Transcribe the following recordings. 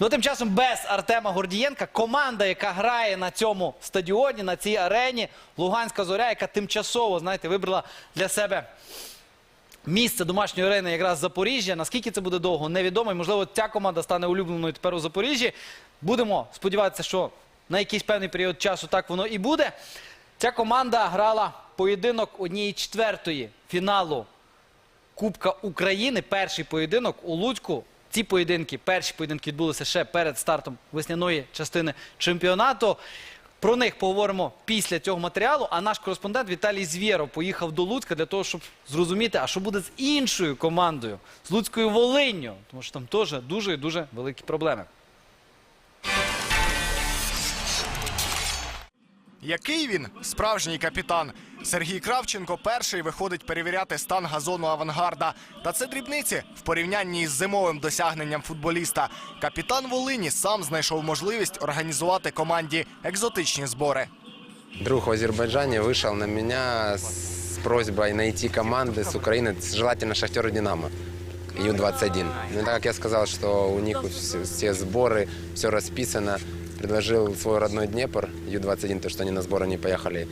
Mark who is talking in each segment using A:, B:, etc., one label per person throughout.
A: Ну, тим часом без Артема Гордієнка команда, яка грає на цьому стадіоні, на цій арені, Луганська зоря, яка тимчасово, знаєте, вибрала для себе місце домашньої арени якраз Запоріжжя. Наскільки це буде довго, невідомо. І, можливо, ця команда стане улюбленою тепер у Запоріжжі. Будемо сподіватися, що на якийсь певний період часу так воно і буде. Ця команда грала поєдинок однієї четвертої фіналу Кубка України. Перший поєдинок у Луцьку. Ці поєдинки, перші поєдинки відбулися ще перед стартом весняної частини чемпіонату. Про них поговоримо після цього матеріалу. А наш кореспондент Віталій Звєров поїхав до Луцька для того, щоб зрозуміти, а що буде з іншою командою, з Луцькою Волинню. Тому що там теж дуже і дуже великі проблеми.
B: Який він справжній капітан? Сергій Кравченко перший виходить перевіряти стан газону авангарда. Та це дрібниці в порівнянні із зимовим досягненням футболіста. Капітан Волині сам знайшов можливість організувати команді екзотичні збори.
C: Друг в Азербайджане вышел на меня с просьбой найти команды с Украины, желательно Шахтер и Динамо. Ю-21. Ну, так как я сказал, что у них все, все сборы, все расписано, предложил свой родной Днепр, Ю-21, то, что они на сборы не поехали.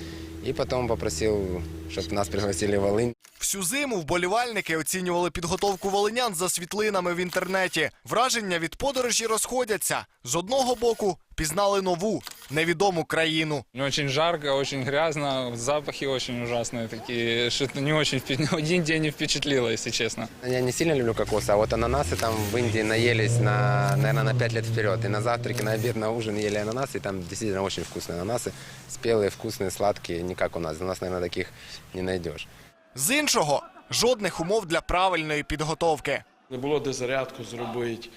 C: И потом попросив, щоб нас пригласили в Волинь.
B: Всю зиму вболівальники оцінювали підготовку волинян за світлинами в інтернеті. Враження від подорожі розходяться. З одного боку пізнали нову невідому країну.
D: Очень жарко, очень грязно, запахи очень ужасные такие, что-то не очень, впе- один день не впечатлило, если честно.
C: Я не сильно люблю кокосы, а вот ананасы там в Индии наелись, на, наверное, на 5 лет вперед. И на завтраке, на обед, на ужин ели ананасы, и там действительно очень вкусные ананасы. Спелые, вкусные, сладкие, не как у нас. У нас, наверное, таких не найдешь.
B: З іншого жодних умов для правильної підготовки.
E: Не було де зарядку зробити,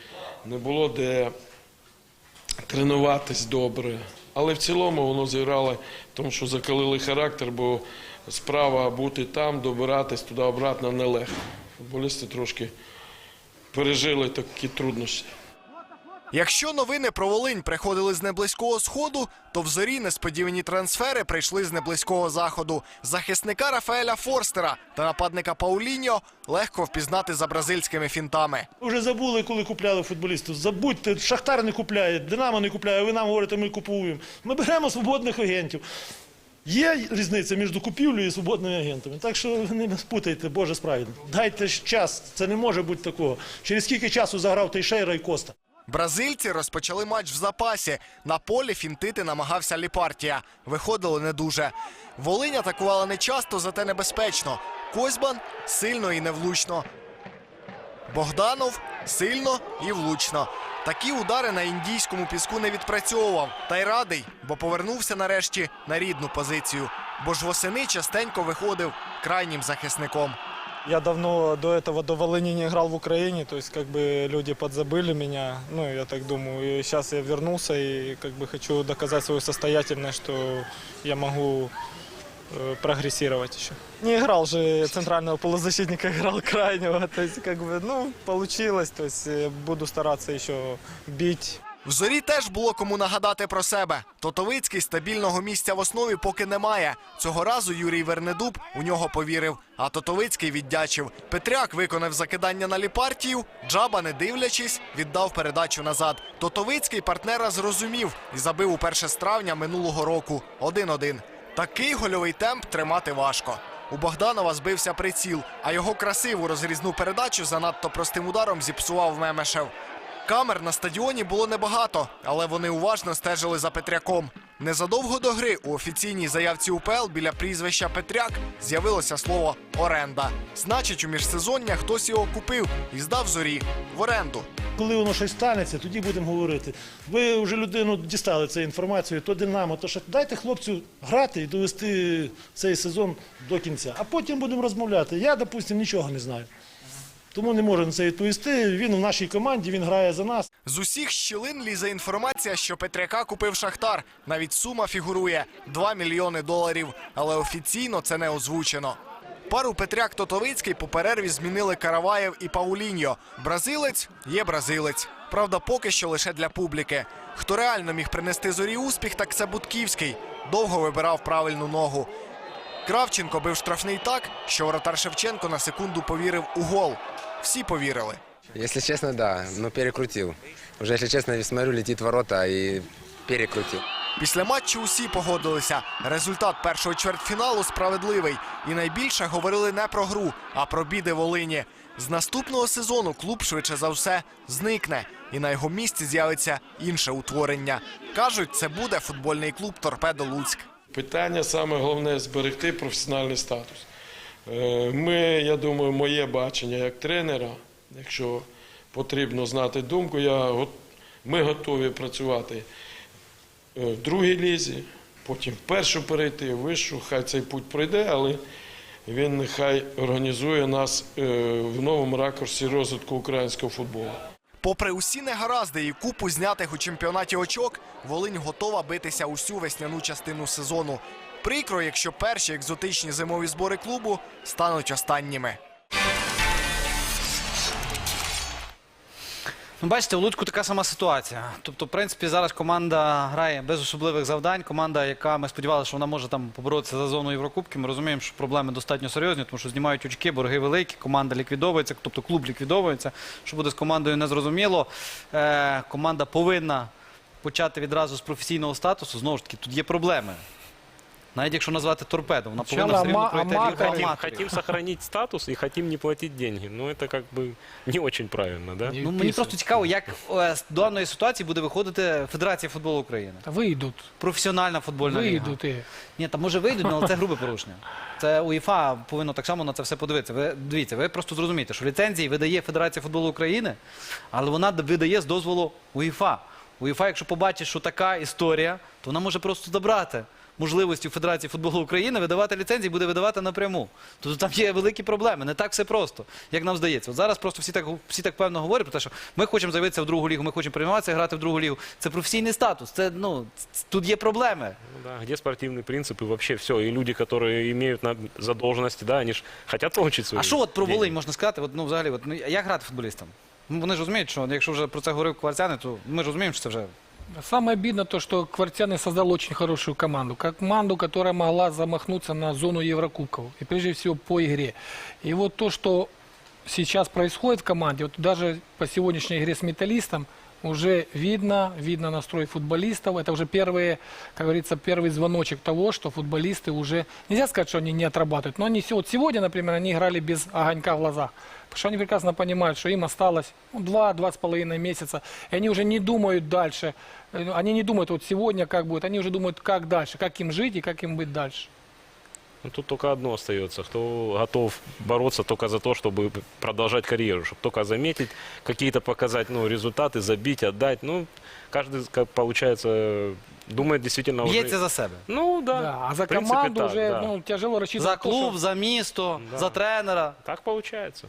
E: не було де тренуватись добре. Але в цілому воно зіграло, тому що закалили характер, бо справа бути там, добиратись туди обратно нелегко. Футболісти трошки пережили такі труднощі.
B: Якщо новини про Волинь приходили з неблизького сходу, то в зорі несподівані трансфери прийшли з неблизького заходу. Захисника Рафаеля Форстера та нападника Пауліньо легко впізнати за бразильськими фінтами.
F: Вже забули, коли купляли футболістів. Забудьте, Шахтар не купляє, Динамо не купляє, ви нам говорите, ми купуємо. Ми беремо свободних агентів. Є різниця між купівлею і свободними агентами. Так що не спутайте, Боже справедливо. Дайте час, це не може бути такого. Через скільки часу заграв Тейшейра і Коста?
B: Бразильці розпочали матч в запасі. На полі фінтити намагався Ліпартія. Виходили не дуже. Волинь атакувала не часто, зате небезпечно. Козьбан сильно і невлучно. Богданов сильно і влучно. Такі удари на індійському піску не відпрацьовував. Та й радий, бо повернувся нарешті на рідну позицію. Бо ж восени частенько виходив крайнім захисником.
G: Я давно до этого, до Волыни не играл в Украине, то есть как бы люди подзабыли меня, ну я так думаю. И сейчас я вернулся и как бы хочу доказать свою состоятельность, что я могу э, прогрессировать еще. Не играл же центрального полузащитника, играл крайнего, то есть как бы, ну, получилось, то есть э, буду стараться еще бить.
B: В зорі теж було кому нагадати про себе. Тотовицький стабільного місця в основі поки немає. Цього разу Юрій Вернедуб у нього повірив. А Тотовицький віддячив. Петряк виконав закидання на ліпартію. Джаба, не дивлячись, віддав передачу назад. Тотовицький партнера зрозумів і забив у з травня минулого року. 1-1. Такий гольовий темп тримати важко. У Богданова збився приціл, а його красиву розрізну передачу занадто простим ударом зіпсував Мемешев. Камер на стадіоні було небагато, але вони уважно стежили за Петряком. Незадовго до гри у офіційній заявці УПЛ біля прізвища Петряк з'явилося слово оренда. Значить, у міжсезоння хтось його купив і здав зорі в оренду.
F: Коли воно щось станеться, тоді будемо говорити. Ви вже людину дістали цю інформацію, то Динамо, то що дайте хлопцю грати і довести цей сезон до кінця. А потім будемо розмовляти. Я, допустимо, нічого не знаю. Тому не можу на це відповісти. Він в нашій команді, він грає за нас.
B: З усіх щілин лізе інформація, що Петряка купив Шахтар. Навіть сума фігурує 2 мільйони доларів, але офіційно це не озвучено. Пару Петряк Тотовицький по перерві змінили Караваєв і Пауліньо. Бразилець є бразилець. Правда, поки що лише для публіки. Хто реально міг принести зорі успіх, так це Будківський. Довго вибирав правильну ногу. Кравченко бив штрафний так, що воротар Шевченко на секунду повірив у гол. Всі повірили.
C: Если честно, да, но перекрутил. Уже, если честно, смотрю, летит в ворота и перекрутил.
B: Після матчу усі погодилися. Результат першого чвертьфіналу справедливий. І найбільше говорили не про гру, а про біди Волині. З наступного сезону клуб швидше за все зникне, і на його місці з'явиться інше утворення. Кажуть, це буде футбольний клуб Торпедо Луцьк.
E: Питання саме головне зберегти професіональний статус. Е, Ми, я думаю, моє бачення як тренера, якщо потрібно знати думку, я, ми готові працювати е, в другій лізі, потім в першу перейти, в вищу, хай цей путь пройде, але він нехай організує нас е, в новому ракурсі розвитку українського футболу.
B: Попри усі негаразди і купу знятих у чемпіонаті очок, Волинь готова битися усю весняну частину сезону. Прикро, якщо перші екзотичні зимові збори клубу стануть останніми.
A: Ну, бачите, у Луцьку така сама ситуація. Тобто, в принципі, зараз команда грає без особливих завдань. Команда, яка ми сподівалися, що вона може там поборотися за зону Єврокубки. Ми розуміємо, що проблеми достатньо серйозні, тому що знімають очки, борги великі, команда ліквідовується, тобто клуб ліквідовується. Що буде з командою, незрозуміло. Е, команда повинна почати відразу з професійного статусу. Знову ж таки, тут є проблеми. Навіть якщо назвати торпедо, вона повинна
H: Сначала
A: все рівно
H: ама-
A: пройти лігу
H: аматоры.
A: аматорів.
I: Хотим сохранить статус и хотим не платить деньги. Ну, это как бы не очень правильно, да?
A: Ну, мені просто цікаво, як е, з даної ситуації буде виходити Федерація футболу України.
H: Выйдут,
A: Професіональна футбольна ліга.
H: выйдут и
A: Ні, там може вийдуть, але це грубе порушення. Це УЄФА повинно так само на це все подивитися. Ви дивіться, ви просто зрозумієте, що ліцензії видає Федерація футболу України, але вона видає з дозволу УЄФА. УЄФА, якщо побачить, що така історія, то вона може просто забрати можливості Федерації футболу України видавати ліцензії, буде видавати напряму. Тобто там є великі проблеми. Не так все просто, як нам здається. От зараз просто всі так всі так певно говорять про те, що ми хочемо заявитися в другу лігу, ми хочемо прийматися, грати в другу лігу. Це професійний статус. Це ну тут є проблеми.
I: Ну да, где спортивный принцип и вообще все. И люди, которые имеют на задолженности, да, они же хотят получить свои
A: А що от про. Волинь можна сказати? От, ну, взагалі, от, ну, як грати футболістам? Ну, вони ж розуміють, що якщо вже про це говорив Кварцяни, то ми ж розуміємо, що це вже
H: самое обидно то, что Квартяны создал очень хорошую команду. Команду, которая могла замахнуться на зону Еврокубков. И прежде всего по игре. И вот то, что сейчас происходит в команде, вот даже по сегодняшней игре с металлистом, уже видно, видно настрой футболистов. Это уже первые, как говорится, первый звоночек того, что футболисты уже, нельзя сказать, что они не отрабатывают, но они, се- вот сегодня, например, они играли без огонька в глазах. Потому что они прекрасно понимают, что им осталось ну, два-два с половиной месяца. И они уже не думают дальше. Э, Они не думают вот сегодня как будет, они уже думают, как дальше, как им жить и как им быть дальше.
I: Ну, тут только одно остается. Кто готов бороться только за то, чтобы продолжать карьеру, чтобы только заметить, какие-то показать ну, результаты, забить, отдать. Ну, каждый, как получается, думает действительно уже...
A: б'ється за себе.
I: Ну, да.
H: Да, а за
I: В принципе,
H: команду
I: так,
H: уже
I: да.
H: ну, тяжело рассчитывать.
A: За
H: на то, что-
A: клуб, за місто,
I: Да.
A: за тренера.
I: Так получается.